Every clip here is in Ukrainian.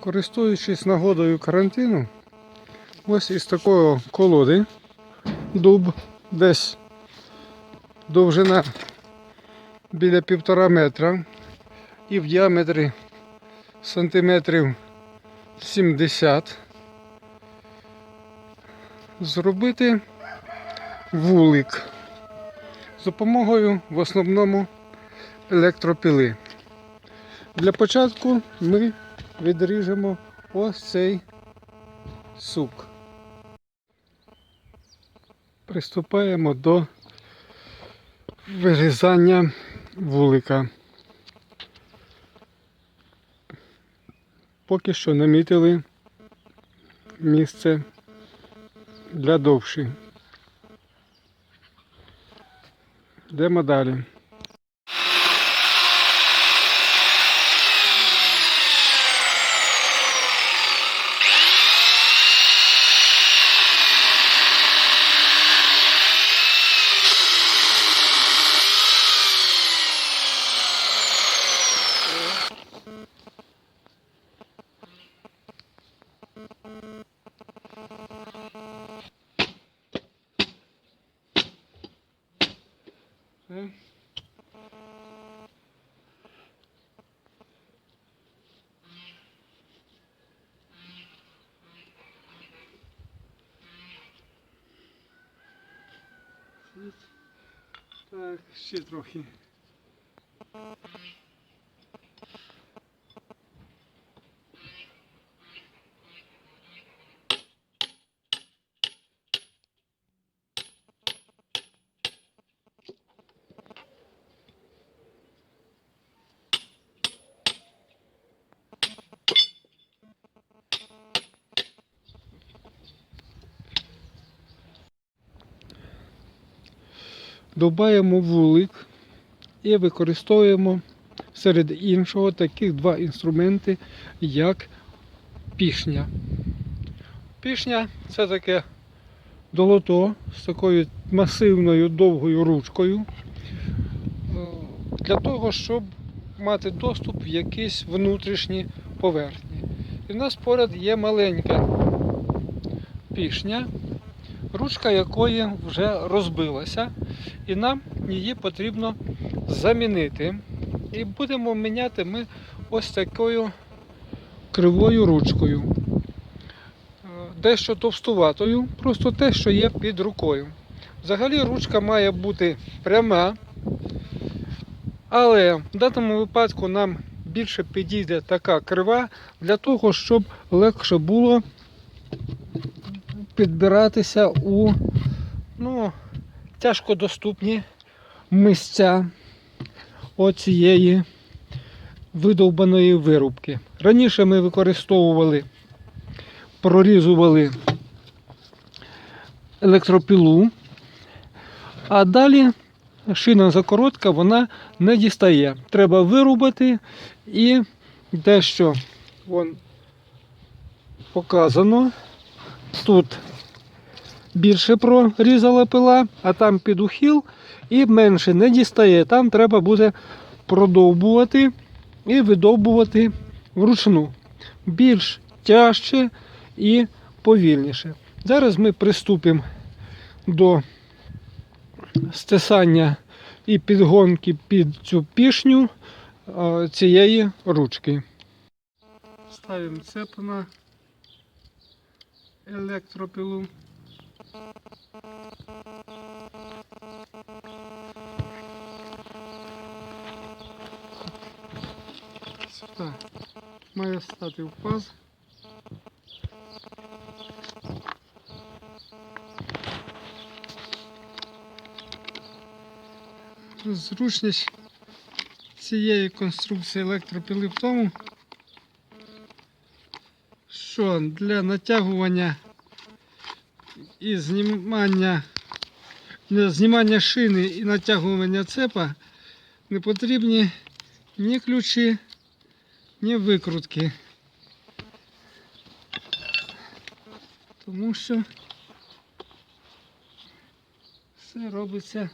Користуючись нагодою карантину, ось із такої колоди дуб десь довжина біля півтора метра і в діаметрі сантиметрів 70 зробити вулик з допомогою в основному електропіли. Для початку ми відріжемо ось цей сук. Приступаємо до вирізання вулика. Поки що намітили місце для довші. Йдемо далі. Все. Так, ще трохи. Довбаємо вулик і використовуємо серед іншого таких два інструменти, як пішня. Пішня це таке долото з такою масивною довгою ручкою е, для того, щоб мати доступ в якісь внутрішні поверхні. І в нас поряд є маленька пішня, ручка якої вже розбилася, і нам її потрібно замінити. І будемо міняти ми ось такою кривою ручкою. Е, Дещо товстуватою, просто те, що є під рукою. Взагалі ручка має бути пряма, але в даному випадку нам більше підійде така крива для того, щоб легше було підбиратися у ну, тяжкодоступні місця оцієї видовбаної вирубки. Раніше ми використовували, прорізували електропілу, а далі шина закоротка вона не дістає. Треба вирубати і дещо вон, показано. Тут більше прорізала пила, а там під ухил і менше не дістає. Там треба буде продовбувати і видовбувати вручну. Більш тяжче і повільніше. Зараз ми приступимо до стисання і підгонки під цю пішню цієї ручки. Ставимо цеп на електропилу. Сюди має стати в паз. Зручність цієї конструкції електропіли в тому, що для натягування і знімання, для знімання шини і натягування цепа не потрібні ні ключі, ні викрутки. Тому що все робиться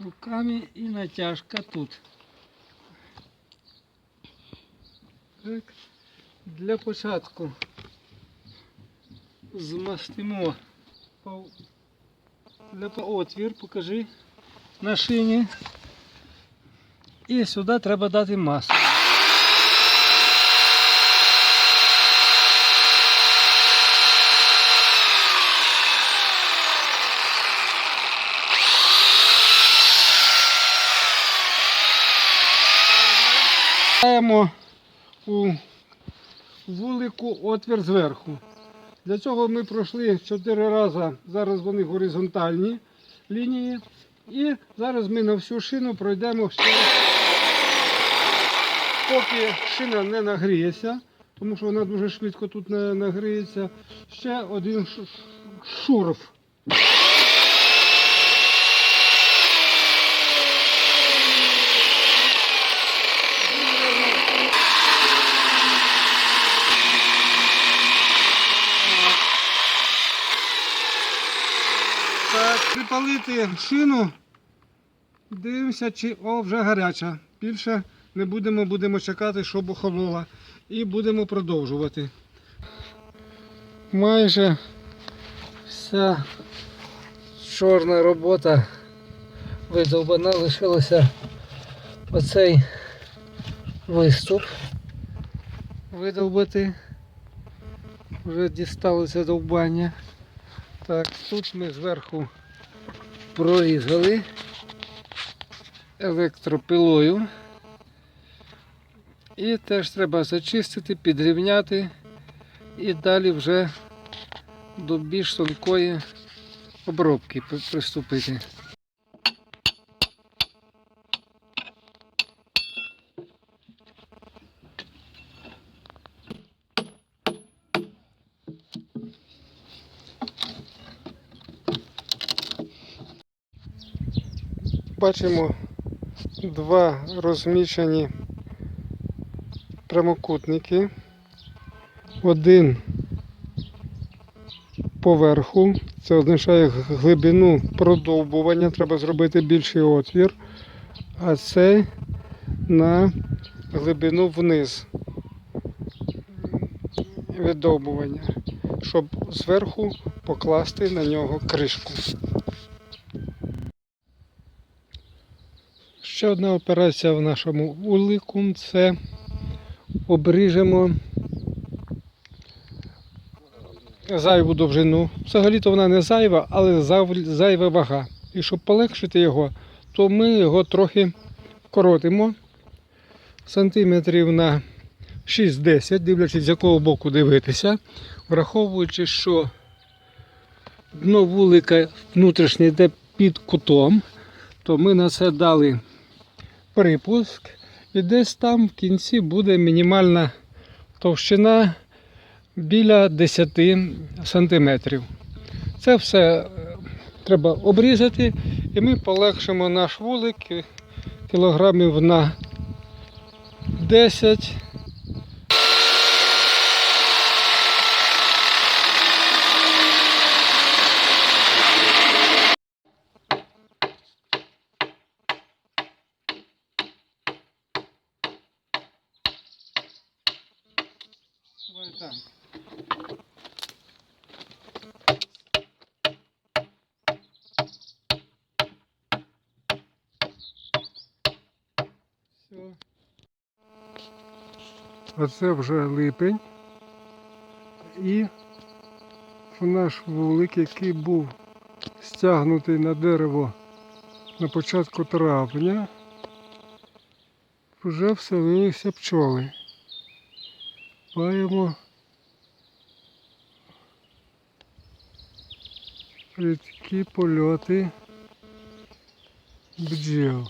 руками і натяжка тут. Так. Для початку змастимо для отвір, покажи на шині. І сюди треба дати. Даємо у вулику отвір зверху. Для цього ми пройшли 4 рази, зараз вони горизонтальні лінії. І зараз ми на всю шину пройдемо ще, поки шина не нагріється, тому що вона дуже швидко тут не нагріється. Ще один шурф. Так, припалити шину. Дивимося, чи о, вже гаряча. Більше не будемо, будемо чекати, щоб охолола. І будемо продовжувати. Майже вся чорна робота видовбана, лишилося оцей виступ видовбати. Вже дісталося довбання. Так, тут ми зверху прорізали електропилою. І теж треба зачистити, підрівняти і далі вже до більш тонкої обробки приступити. Бачимо два розміщені прямокутники. Один поверху, це означає глибину продовбування, треба зробити більший отвір, а цей на глибину вниз видовбування, щоб зверху покласти на нього кришку. Ще одна операція в нашому улику це обріжемо зайву довжину. Взагалі-то вона не зайва, але зайва вага. І щоб полегшити його, то ми його трохи коротимо сантиметрів на 6-10, дивлячись з якого боку дивитися, враховуючи, що дно вулика внутрішнє йде під кутом, то ми на це дали припуск, і десь там в кінці буде мінімальна товщина біля 10 сантиметрів. Це все е, треба обрізати, і ми полегшимо наш вулик е, кілограмів на 10. Оце вже липень. І наш вулик, який був стягнутий на дерево на початку травня, вже вселилися пчоли. Маємо рідкі польоти бджіл.